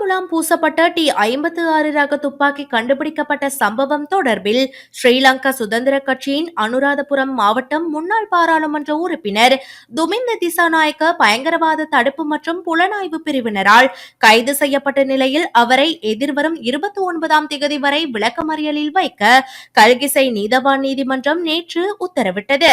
முலாம் பூசப்பட்ட டி ஐம்பத்து ஆறு ரக துப்பாக்கி கண்டுபிடிக்கப்பட்ட சம்பவம் தொடர்பில் ஸ்ரீலங்கா சுதந்திர கட்சியின் அனுராதபுரம் மாவட்டம் முன்னாள் பாராளுமன்ற உறுப்பினர் துமிந்த திசாநாயக்க பயங்கரவாத தடுப்பு மற்றும் புலனாய்வு பிரிவினரால் கைது செய்யப்பட்ட நிலையில் அவரை எதிர்வரும் இருபத்தி ஒன்பதாம் திகதி வரை விளக்கமறியலில் வைக்க கல்கிசை நீதவான் நீதிமன்றம் நேற்று உத்தரவிட்டது.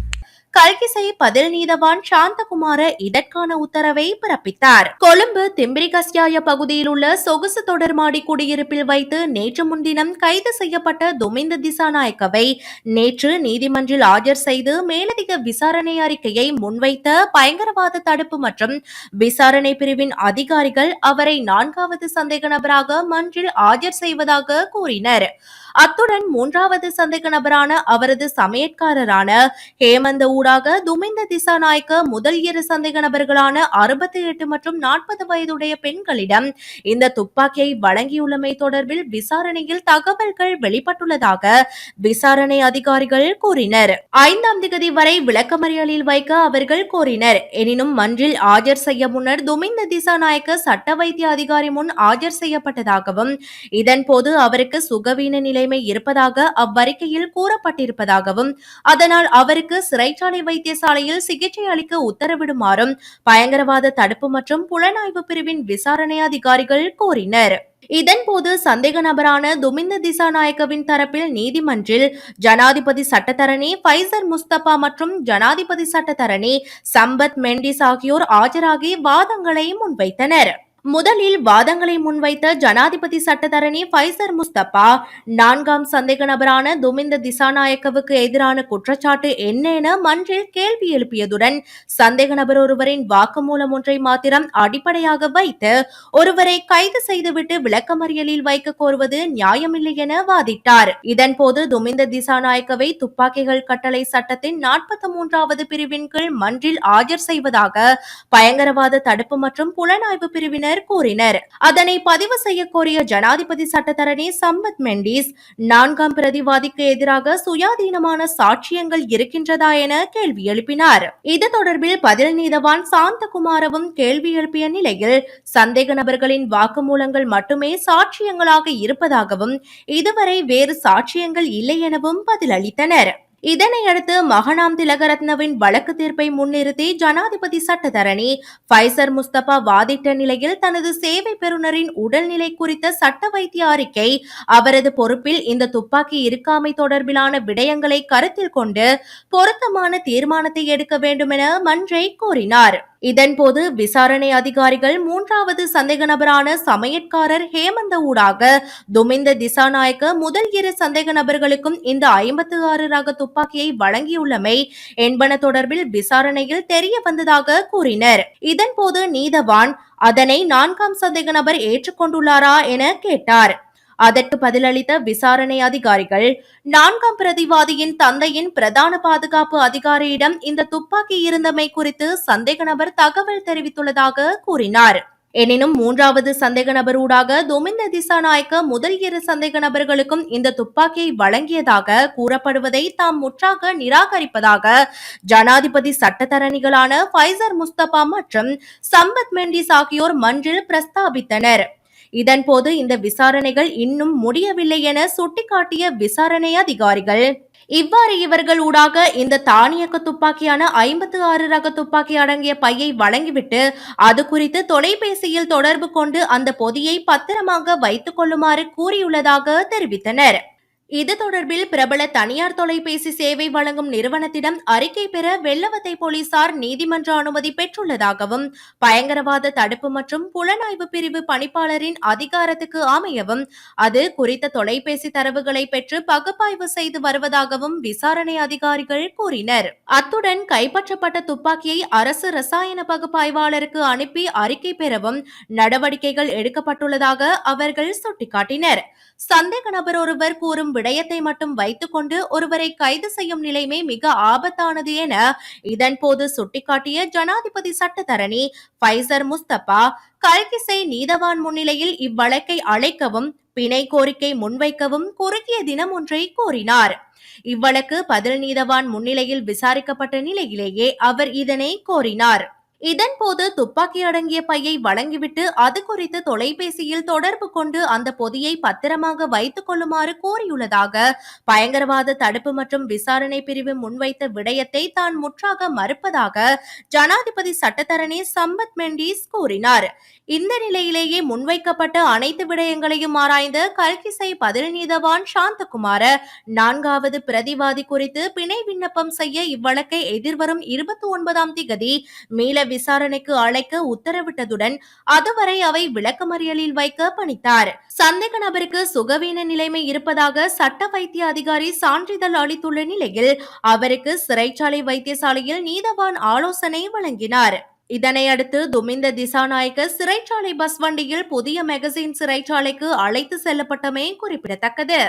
கல்கிசை பதில் நீதவான் சாந்தகுமார இதற்கான உத்தரவை பிறப்பித்தார். கொழும்பு திம்பிரிகஸ்யாய பகுதியில் உள்ள சொகுசு தொடர்மாடி குடியிருப்பில் வைத்து நேற்று முன்தினம் கைது செய்யப்பட்ட துமிந்த திசாநாயக்கவை நேற்று நீதிமன்றில் ஆஜர் செய்து மேலதிக விசாரணை அறிக்கையை முன்வைத்த பயங்கரவாத தடுப்பு மற்றும் விசாரணை பிரிவின் அதிகாரிகள் அவரை நான்காவது சந்தேக நபராக மன்றில் ஆஜர் செய்வதாக கூறினர். அத்துடன் மூன்றாவது சந்தேக நபரான அவரது சமையற்காரரான ஹேமந்த ஊடாக துமிந்த திசாநாயக்க முதல் இரு சந்தேக நபர்களான அறுபத்தி எட்டு மற்றும் நாற்பது வயதுடைய பெண்களிடம் இந்த துப்பாக்கியை வழங்கியுள்ளமை தொடர்பில் விசாரணையில் தகவல்கள் வெளிப்பட்டுள்ளதாக விசாரணை அதிகாரிகள் கூறினர். ஐந்தாம் திகதி வரை விளக்கமறியலில் வைக்க அவர்கள் கோரினர். எனினும் மன்றில் ஆஜர் செய்ய முன்னர் துமிந்த திசாநாயக்க சட்ட வைத்திய அதிகாரி முன் ஆஜர் செய்யப்பட்டதாகவும் இதன்போது அவருக்கு சுகவீன நிலை நிலைமை இருப்பதாக அவ்வறிக்கையில் கூறப்பட்டிருப்பதாகவும் அதனால் அவருக்கு சிறைச்சாலை வைத்தியசாலையில் சிகிச்சை அளிக்க உத்தரவிடுமாறும் பயங்கரவாத தடுப்பு மற்றும் புலனாய்வு பிரிவின் விசாரணை அதிகாரிகள் கோரினர் இதன்போது சந்தேக நபரான துமிந்த திசாநாயக்கவின் தரப்பில் நீதிமன்றில் ஜனாதிபதி சட்டத்தரணி ஃபைசர் முஸ்தபா மற்றும் ஜனாதிபதி சட்டத்தரணி சம்பத் மெண்டிஸ் ஆகியோர் ஆஜராகி வாதங்களை முன்வைத்தனர். முதலில் வாதங்களை முன்வைத்த ஜனாதிபதி சட்டத்தரணி ஃபைசர் முஸ்தபா நான்காம் சந்தேக நபரான துமிந்த திசாநாயக்கவுக்கு எதிரான குற்றச்சாட்டு என்ன என மன்றில் கேள்வி எழுப்பியதுடன் சந்தேக நபர் ஒருவரின் வாக்குமூலம் ஒன்றை மாத்திரம் அடிப்படையாக வைத்து ஒருவரை கைது செய்துவிட்டு விளக்கமறியலில் வைக்க கோருவது நியாயமில்லை என வாதிட்டார். இதன்போது துமிந்த திசாநாயக்கவை துப்பாக்கிகள் கட்டளை சட்டத்தின் நாற்பத்தி மூன்றாவது பிரிவின் கீழ் மன்றில் ஆஜர் செய்வதாக பயங்கரவாத தடுப்பு மற்றும் புலனாய்வு பிரிவினர் தரப்பினர் கூறினர். அதனை பதிவு செய்ய கோரிய ஜனாதிபதி சட்டத்தரணி சம்பத் மெண்டிஸ் நான்காம் பிரதிவாதிக்கு எதிராக சுயாதீனமான சாட்சியங்கள் இருக்கின்றதா என கேள்வி எழுப்பினார். இது தொடர்பில் பதில் நீதவான் சாந்தகுமாரவும் கேள்வி எழுப்பிய நிலையில் சந்தேக நபர்களின் வாக்குமூலங்கள் மட்டுமே சாட்சியங்களாக இருப்பதாகவும் இதுவரை வேறு சாட்சியங்கள் இல்லை எனவும் பதிலளித்தனர். இதனையடுத்து மகனாம் திலகரத்னவின் வழக்கு தீர்ப்பை முன்னிறுத்தி ஜனாதிபதி சட்டத்தரணி ஃபைசர் முஸ்தபா வாதிட்ட நிலையில் தனது சேவை பெறுநரின் உடல்நிலை குறித்த சட்ட வைத்திய அறிக்கை அவரது பொறுப்பில் இந்த துப்பாக்கி இருக்காமை தொடர்பிலான விடயங்களை கருத்தில் கொண்டு பொருத்தமான தீர்மானத்தை எடுக்க வேண்டுமென மன்றை கோரினார் இதன்போது விசாரணை அதிகாரிகள் மூன்றாவது சந்தேக நபரான சமையற்காரர் ஹேமந்த ஊடாக துமிந்த திசாநாயக்க முதல் இரு சந்தேக நபர்களுக்கும் இந்த ஐம்பத்தி ஆறு ரக துப்பாக்கியை வழங்கியுள்ளமை என்பன தொடர்பில் விசாரணையில் தெரிய வந்ததாக கூறினர். இதன்போது நீதவான் அதனை நான்காம் சந்தேக நபர் ஏற்றுக்கொண்டுள்ளாரா என கேட்டார். அதற்கு பதிலளித்த விசாரணை அதிகாரிகள் நான்காம் பிரதிவாதியின் தந்தையின் பிரதான பாதுகாப்பு அதிகாரியிடம் இந்த துப்பாக்கி இருந்தமை குறித்து சந்தேக நபர் தகவல் தெரிவித்துள்ளதாக கூறினார். எனினும் மூன்றாவது சந்தேக நபர் ஊடாக துமிந்த திசாநாயக்க முதல் இரு சந்தேக நபர்களுக்கும் இந்த துப்பாக்கியை வழங்கியதாக கூறப்படுவதை தாம் முற்றாக நிராகரிப்பதாக ஜனாதிபதி சட்டத்தரணிகளான ஃபைசர் முஸ்தபா மற்றும் சம்பத் மெண்டிஸ் ஆகியோர் மன்றில் பிரஸ்தாபித்தனர். இதன்போது இந்த விசாரணைகள் இன்னும் முடியவில்லை என சுட்டிக்காட்டிய விசாரணை அதிகாரிகள். இவ்வாறு இவர்கள் ஊடாக இந்த தானியக்க துப்பாக்கியான ஐம்பத்து ஆறு ரக துப்பாக்கி அடங்கிய பையை வழங்கிவிட்டு அது குறித்து தொலைபேசியில் தொடர்பு கொண்டு அந்த பொதியை பத்திரமாக வைத்துக் கொள்ளுமாறு கூறியுள்ளதாக தெரிவித்தனர். இது தொடர்பில் பிரபல தனியார் தொலைபேசி சேவை வழங்கும் நிறுவனத்திடம் அறிக்கை பெற வெள்ளவத்தை போலீசார் நீதிமன்ற அனுமதி பெற்றுள்ளதாகவும் பயங்கரவாத தடுப்பு மற்றும் புலனாய்வு பிரிவு பணிப்பாளரின் அதிகாரத்துக்கு அமையவும் அது குறித்த தொலைபேசி தரவுகளை பெற்று பகுப்பாய்வு செய்து வருவதாகவும் விசாரணை அதிகாரிகள் கூறினர். அத்துடன் கைப்பற்றப்பட்ட துப்பாக்கியை அரசு ரசாயன பகுப்பாய்வாளருக்கு அனுப்பி அறிக்கை பெறவும் நடவடிக்கைகள் எடுக்கப்பட்டுள்ளதாக அவர்கள் சுட்டிக்காட்டினர். சந்தேக நபர் ஒருவர் கூறும் விடயத்தை மட்டும் வைத்துக்கொண்டு ஒருவரை கைது செய்யும் நிலைமை மிக ஆபத்தானது என இதன்போது சுட்டிக்காட்டிய ஜனாதிபதி சட்டத்தரணி ஃபைசர் முஸ்தபா கல்கிசை நீதவான் முன்னிலையில் இவ்வழக்கை அழைக்கவும் பிணை கோரிக்கை முன்வைக்கவும் குறுகிய தினம் ஒன்றை கோரினார். இவ்வழக்கு பதில் நீதவான் முன்னிலையில் விசாரிக்கப்பட்ட நிலையிலேயே அவர் இதனை கோரினார். இதன்போது துப்பாக்கி அடங்கிய பையை வழங்கிவிட்டு அது குறித்து தொலைபேசியில் தொடர்பு கொண்டு அந்த பொதியை பத்திரமாக வைத்துக் கொள்ளுமாறு கோரியுள்ளதாக பயங்கரவாத தடுப்பு மற்றும் விசாரணை பிரிவு முன்வைத்த விடயத்தை தான் முற்றாக மறுப்பதாக ஜனாதிபதி சட்டத்தரணி சம்பத் மெண்டிஸ் கூறினார். இந்த நிலையிலேயே முன்வைக்கப்பட்ட அனைத்து விடயங்களையும் ஆராய்ந்த கல்கிசை பதில் நீதவான் சாந்தகுமார நான்காவது பிரதிவாதி குறித்து பிணை விண்ணப்பம் செய்ய இவ்வழக்கை எதிர்வரும் இருபத்தி ஒன்பதாம் திகதி மீள விசாரணைக்கு அழைக்க உத்தரவிட்டதுடன் அதுவரை அவை விளக்கமறியலில் வைக்க பணித்தார். சந்தேக நபருக்கு சுகவீன நிலைமை இருப்பதாக சட்ட வைத்திய அதிகாரி சான்றிதழ் அளித்துள்ள நிலையில் அவருக்கு சிறைச்சாலை வைத்தியசாலையில் நீதவான் ஆலோசனை வழங்கினார். இதனை அடுத்து துமிந்த திசாநாயக்க சிறைச்சாலை பஸ் வண்டியில் புதிய மெகசின் சிறைச்சாலைக்கு அழைத்து செல்லப்பட்டமை குறிப்பிடத்தக்கது.